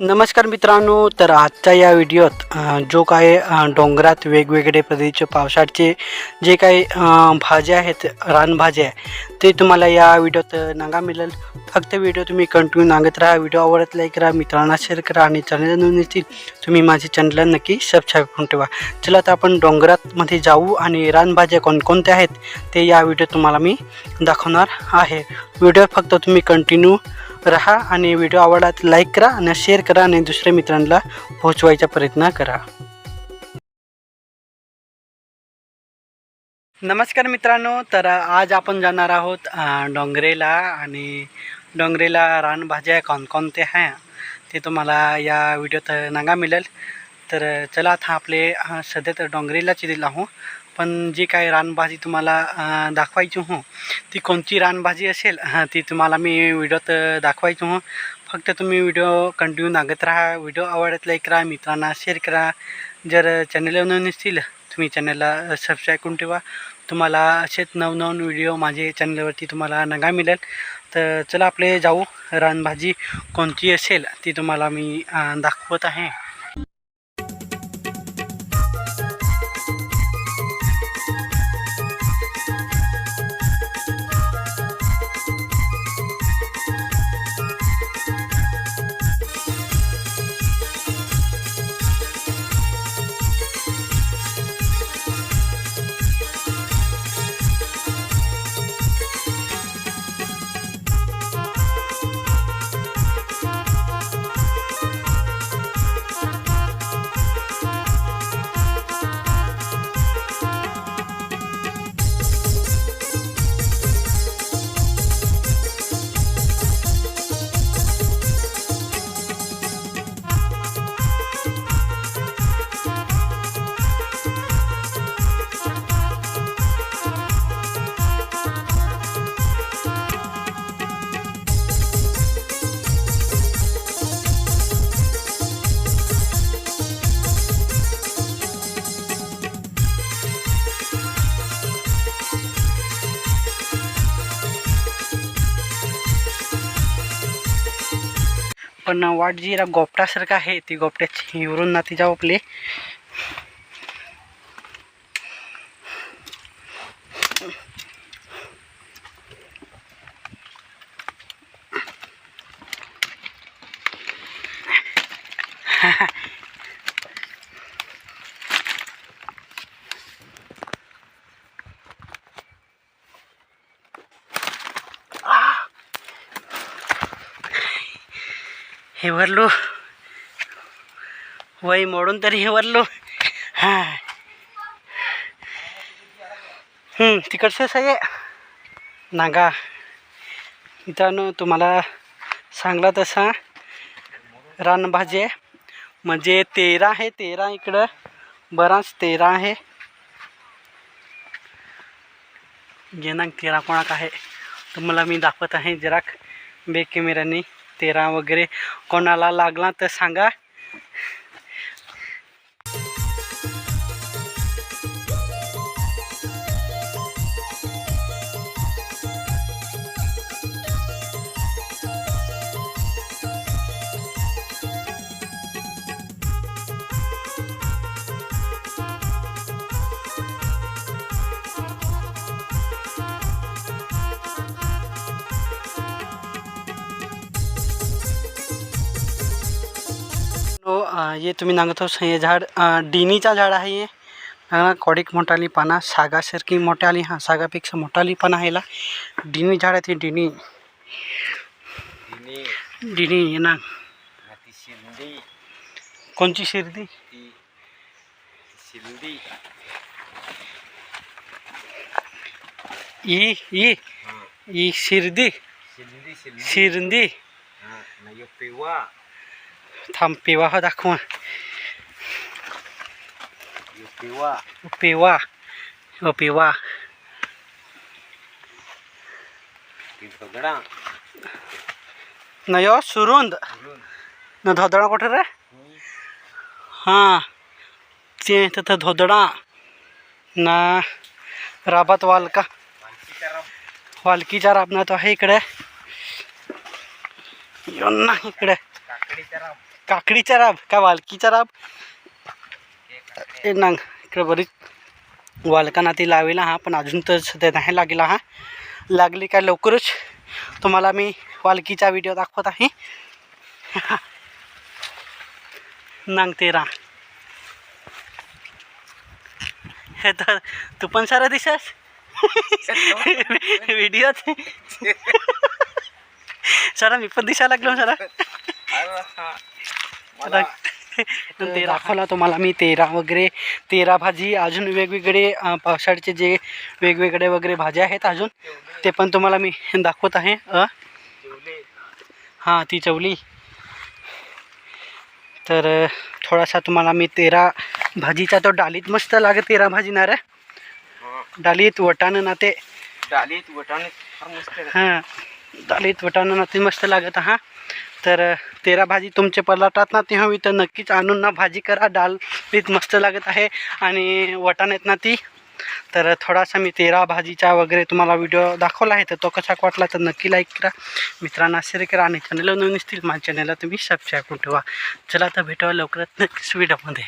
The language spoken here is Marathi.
नमस्कार मित्रांनो तर आजच्या या व्हिडिओत जो काय डोंगरात वेगवेगळे प्रदेश पावसाळचे जे काही भाज्या आहेत रानभाज्या ते तुम्हाला या व्हिडिओत नागा मिळेल. फक्त व्हिडिओ तुम्ही कंटिन्यू नागत राहा व्हिडिओ आवडत लाईक करा मित्रांना शेअर करा आणि चॅनल नवीन तुम्ही माझे चॅनलला नक्की सबस्क्राईब करून ठेवा. चला तर आपण डोंगरातमध्ये जाऊ आणि रानभाज्या कोणकोणत्या आहेत ते या व्हिडिओत तुम्हाला मी दाखवणार आहे. व्हिडिओ फक्त तुम्ही कंटिन्यू राहा आणि व्हिडिओ आवडला तर लाईक करा आणि शेअर करा आणि दुसऱ्या मित्रांना पोहोचवायचा प्रयत्न करा. नमस्कार मित्रांनो तर आज आपण जाणार आहोत डोंगरेला आणि डोंगरेला रानभाज्या कोणकोणते आहे ते तुम्हाला या व्हिडिओत नागा मिळेल. तर चला आता आपले सध्या तर डोंगरेलाच दिला आहो पण जी काही रानभाजी तुम्हाला दाखवायची हो ती कोणती रानभाजी असेल हां ती तुम्हाला मी व्हिडिओत दाखवायची हो. फक्त तुम्ही व्हिडिओ कंटिन्यू नागत राहा व्हिडिओ आवडत लाईक करा मित्रांना शेअर करा. जर चॅनलवर नवीन असतील तुम्ही चॅनलला सबस्क्राईब करून ठेवा. तुम्हाला असेच नवनवन व्हिडिओ माझे चॅनलवरती तुम्हाला नगा मिळेल. तर चला आपले जाऊ रानभाजी कोणती असेल ती तुम्हाला मी दाखवत आहे. पण वाट जी जरा गोपटासारखं आहे ती गोपट्याची हिवरून ना ती आपले. हे भरलो वय मोडून तरी हे हां. तिकडचं हम्म, आहे. नागा. मित्रांनो तुम्हाला सांगला तसा रानभाजी आहे म्हणजे तेरा आहे तेरा इकडं. बराच तेरा आहे. जेनाक तेरा कोणाक आहे. तुम्हाला मी दाखवत आहे जराक बे कॅमेऱ्याने तेरा वगैरे कोणाला लागला तर सांगा. हो अं, ये तुम्ही नागत हे झाड डिनीचा झाड आहे हे. कोडीक मोठाली पाना सागासारखी मोठाली हां सागापेक्षा मोठाली पाना आहे याला डिनी झाड आहे ते डिनी. डिनी. ये ना. कोणची शिर्दी ई ई ई शिर्दी शिरंदी ha na yo pewa थांब पेवा हा दाखवा. pewa पेवा. हो पेवा. tin pagada न यो सुरुंद. न धोदडा कुठे रे? हां. ते तिथं धोदडा. ना राबात वालका. panci karam वालकीचा राबना तो आहे इकडे. यो ना इकडे. काकडीचा राब का वालकीचा राब? ए नांग इकडे बरीच वालकांना ती लावेला हा पण अजून तर सध्या नाही लागला हा. लागली काय लवकरच. तुम्हाला मी वालकीचा व्हिडिओ दाखवत आहे. नांग तेरा हे तर तू पण सारा दिसस. व्हिडिओत सरा मी पण दिसायला लागलो सरा. मला ते दाखवला तुम्हाला मी तेरा वगैरे. तेरा भाजी अजून वेगवेगळे पावसाळ्याचे जे वेगवेगळे वगैरे भाज्या आहेत अजून ते पण तुम्हाला मी दाखवत आहे. हां ती चवली तर थोडासा तुम्हाला मी तेरा भाजीचा तो डालीत मस्त लागे तेरा भाजी ना रे. डालीत वटाणं ना ते. डालीत वटाणे. हां. डालीत वटाणं ना मस्त लागत हा. तर तेरा भाजी तुमचे पलाटात ना ती हवी. तर नक्कीच आणून ना भाजी करा. डालीत मस्त लागत आहे. आणि वटाण्यात ना ती. तर थोडासा मी तेरा भाजीचा वगैरे तुम्हाला व्हिडिओ दाखवला आहे तर तो कसा वाटला तर नक्की लाईक करा. मित्रांना शेअर करा आणि चॅनलला नवीन असतील माझ्या चॅनलला तुम्ही सबस्क्राईब करून ठेवा. चला तर भेटवा लवकरात नक्कीच व्हिडिओमध्ये